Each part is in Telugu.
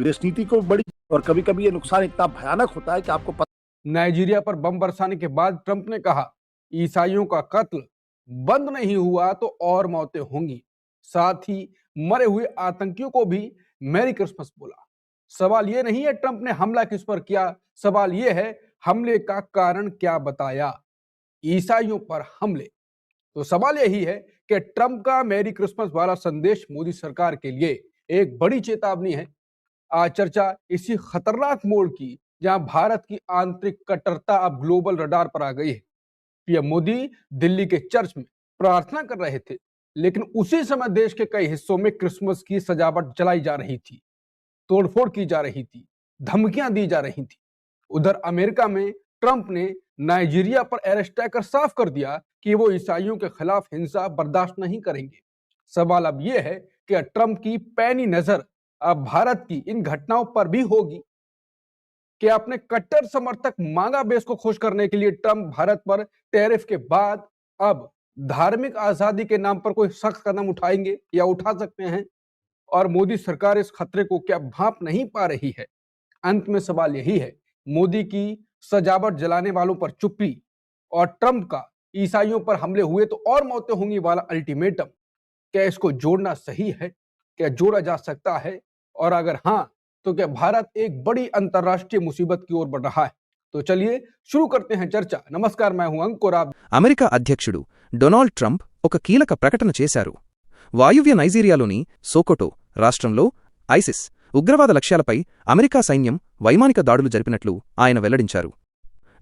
विदेश नीति को बड़ी और कभी कभी ये नुकसान इतना भयानक होता है कि आपको पता नाइजीरिया पर बम बरसाने के बाद ट्रंप ने कहा, ईसाइयों का कत्ल बंद नहीं हुआ तो और मौतें होंगी। साथ ही मरे हुए आतंकियों को भी मैरी क्रिसमस बोला। सवाल ये नहीं है ट्रंप ने हमला किस पर किया, सवाल ये है, हमले का कारण क्या बताया? ईसाइयों पर हमले। तो सवाल यही है कि ट्रंप का मैरी क्रिसमस वाला संदेश मोदी सरकार के लिए एक बड़ी चेतावनी है। चर्चा इसी खतरनाक मोड़ की, जहाँ भारत की आंतरिक कट्टरता अब ग्लोबल रडार पर आ गई है। पीएम मोदी दिल्ली के चर्च में प्रार्थना कर रहे थे, लेकिन उसी समय देश के कई हिस्सों में क्रिसमस की सजावट जलाई जा रही थी, तोड़फोड़ की जा रही थी, धमकियाँ दी जा रही थी। उधर अमेरिका में ट्रंप ने नाइजीरिया पर अरेस्ट कर साफ़ कर दिया कि वो ईसाइयों के खिलाफ हिंसा बर्दाश्त नहीं करेंगे। सवाल अब यह है कि ट्रंप की पैनी नज़र भारत की इन घटनाओं पर भी होगी कि अपने कट्टर समर्थक मांगा बेस को खुश करने के लिए ट्रंप भारत पर टैरिफ के बाद अब धार्मिक आज़ादी के नाम पर कोई सख्त कदम उठाएँगे या उठा सकते हैं? और मोदी सरकार इस खतरे को क्या भाप नहीं पा रही है? अंत में सवाल यही है, मोदी की सजावट जलाने वालों पर चुप्पी और ट्रंप का ईसाइयों पर हमले हुए तो और मौतें होंगी वाला अल्टीमेटम। क्या इसको जोड़ना सही है? क्या जोड़ा जा सकता है? और अगर हाँ तो क्या भारत एक बड़ी अंतर्राष्ट्रीय मुसीबत की ओर बढ़ रहा है तो चलिए शुरू करते हैं चर्चा नमस्कार मैं हूं अंकुर आप అమెరికా అధ్యక్షుడు డొనాల్డ్ ట్రంప్ ఒక కీలక ప్రకటన చేశారు వాయువ్య నైజీరియాలోని సోకోటో రాష్ట్రంలో ఐసిస్ ఉగ్రవాద లక్ష్యాలపై అమెరికా సైన్యం వైమానిక దాడులు జరిపినట్లు ఆయన వెల్లడించారు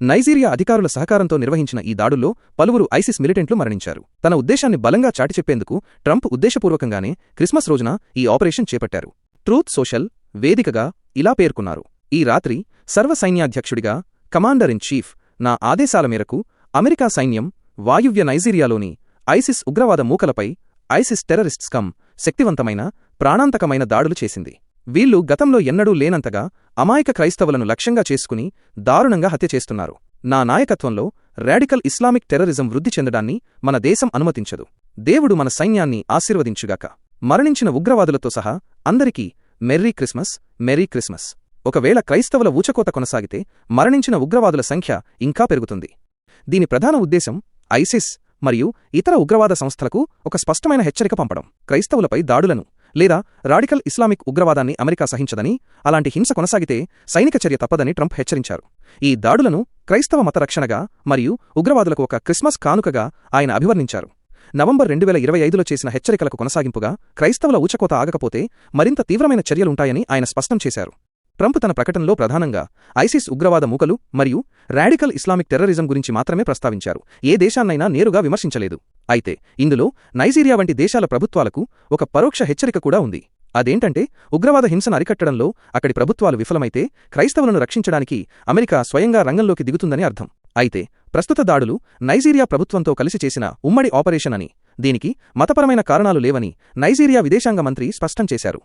నైజీరియా అధికారుల సహకారంతో నిర్వహించిన ఈ దాడుల్లో పలువురు ఐసిస్ మిలిటెంట్లు మరణించారు తన ఉద్దేశాన్ని బలంగా చాటిచెప్పేందుకు ట్రంప్ ఉద్దేశపూర్వకంగానే క్రిస్మస్ రోజున ఈ ఆపరేషన్ చేపట్టారు ట్రూత్ సోషల్ వేదికగా ఇలా పేర్కొన్నారు. ఈ రాత్రి సర్వ సైన్యాధ్యక్షుడిగా కమాండర్ ఇన్ చీఫ్ నా ఆదేశాల మేరకు అమెరికా సైన్యం వాయువ్య నైజీరియాలోని ఐసిస్ ఉగ్రవాద మూకలపై ఐసిస్ టెర్రరిస్ట్స్ కమ్ శక్తివంతమైన ప్రాణాంతకమైన దాడులు చేసింది. వీళ్ళు గతంలో ఎన్నడూ లేనంతగా అమాయక క్రైస్తవులను లక్ష్యంగా చేసుకుని దారుణంగా హత్య చేస్తున్నారు. నా నాయకత్వంలో రాడికల్ ఇస్లామిక్ టెర్రరిజం వృద్ధి చెందడాన్ని మన దేశం అనుమతించదు. దేవుడు మన సైన్యాన్ని ఆశీర్వదించుగాక. మరణించిన ఉగ్రవాదులతో సహా అందరికీ మెర్రీ క్రిస్మస్ మెరీ క్రిస్మస్. ఒకవేళ క్రైస్తవుల ఊచకోత కొనసాగితే మరణించిన ఉగ్రవాదుల సంఖ్య ఇంకా పెరుగుతుంది. దీని ప్రధాన ఉద్దేశం ఐసిస్ మరియు ఇతర ఉగ్రవాద సంస్థలకు ఒక స్పష్టమైన హెచ్చరిక పంపడం. క్రైస్తవులపై దాడులను లేదా రాడికల్ ఇస్లామిక్ ఉగ్రవాదాన్ని అమెరికా సహించదని అలాంటి హింస కొనసాగితే సైనిక చర్య తప్పదని ట్రంప్ హెచ్చరించారు. ఈ దాడులను క్రైస్తవ మత రక్షణగా మరియు ఉగ్రవాదులకు ఒక క్రిస్మస్ కానుకగా ఆయన అభివర్ణించారు. నవంబర్ రెండు వేల ఇరవై ఐదులో చేసిన హెచ్చరికలకు కొనసాగింపుగా క్రైస్తవుల ఊచకోత ఆగకపోతే మరింత తీవ్రమైన చర్యలుంటాయని ఆయన స్పష్టం చేశారు. ట్రంప్ తన ప్రకటనలో ప్రధానంగా ఐసిస్ ఉగ్రవాద మూకలు మరియు రాడికల్ ఇస్లామిక్ టెర్రరిజం గురించి మాత్రమే ప్రస్తావించారు. ఏ దేశాన్నైనా నేరుగా విమర్శించలేదు. అయితే ఇందులో నైజీరియా వంటి దేశాల ప్రభుత్వాలకు ఒక పరోక్ష హెచ్చరిక కూడా ఉంది. అదేంటంటే ఉగ్రవాద హింసను అరికట్టడంలో అక్కడి ప్రభుత్వాలు విఫలమైతే క్రైస్తవులను రక్షించడానికి అమెరికా స్వయంగా రంగంలోకి దిగుతుందని అర్థం. అయితే ప్రస్తుత దాడులు నైజీరియా ప్రభుత్వంతో కలిసి చేసిన ఉమ్మడి ఆపరేషన్ అని దీనికి మతపరమైన కారణాలు లేవని నైజీరియా విదేశాంగ మంత్రి స్పష్టం చేశారు.